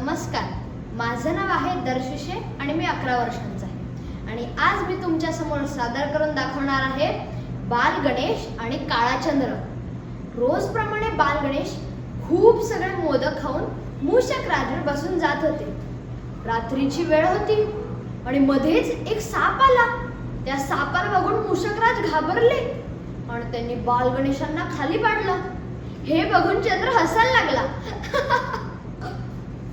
नमस्कार. माझं नाव आहे दर्शिशे आणि मी अकरा वर्षांचा आहे. आणि आज मी तुमच्यासमोर सादर करून दाखवणार आहे बाल गणेश आणि काळाचंद्र रोजप्रमाणे बाल गणेश खूप सगळे मोदक खाऊन मूषक राजवर बसून जात होते. रात्रीची वेळ होती आणि मध्येच एक साप आला. त्या सापाला बघून मूषकराज घाबरले आणि त्यांनी बाल गणेशांना खाली पाडलं. हे बघून चंद्र हसायला लागला.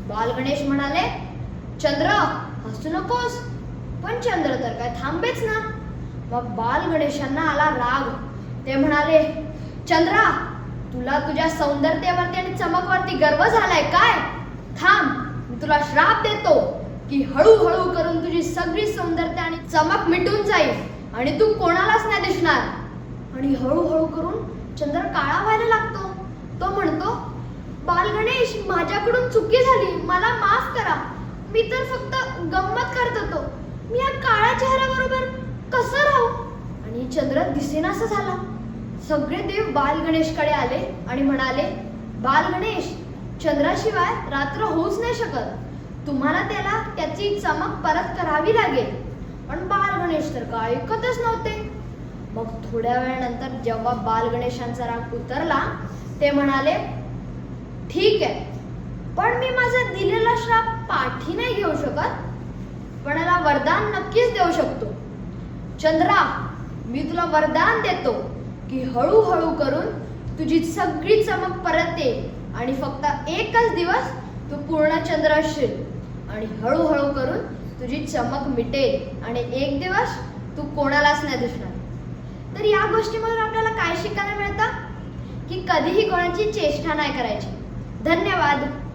बाल गणेश म्हणाले चंद्र हसू नकोस. पण चंद्र तर काय थांबेच ना. मग बाल गणेशांना आला राग. ते म्हणाले चंद्रा तुला तुझ्या सौंदर्यावरती आणि चमकवरती गर्व झालाय काय? थांब मी तुला श्राप देतो की हळूहळू करून तुझी सगळी सौंदर्य आणि चमक मिटून जाईल आणि तू कोणालाच नाही दिसणार. आणि हळूहळू करून चंद्र काळा व्हायला लागतो. गणेश माझ्याकडून चुकी झाली. मला माफ करा. मी तर फक्त गंमत करत होतो. मी या काळ्या चेहऱ्याबरोबर कसं राहू? आणि चंद्र दिसेनासा झाला. सगळे देव बाल गणेशकडे आले आणि म्हणाले बाल गणेश चंद्राशिवाय रात्र होऊच नाही शकत. तुम्हाला त्याला त्याची चमक परत करावी लागेल. पण बाल गणेश तर का ऐकतच नव्हते. मग थोड्या वेळानंतर जेव्हा बाल गणेशांचा राग उतरला ते म्हणाले ठीक आहे. पण मी माझा दिलेला श्राप पाठी नाही घेऊ शकत. पण याला वरदान नक्कीच देऊ शकतो. चंद्रा मी तुला वरदान देतो की हळूहळू करून तुझी सगळी चमक परत येईल आणि फक्त एकच दिवस तू पूर्ण चंद्र असशील आणि हळूहळू करून तुझी चमक मिटेल आणि एक दिवस तू कोणालाच नाही दिसणार. तर या गोष्टीमधून आपल्याला काय शिकायला मिळतं? की कधीही कोणाची चेष्टा नाही करायची. धन्यवाद.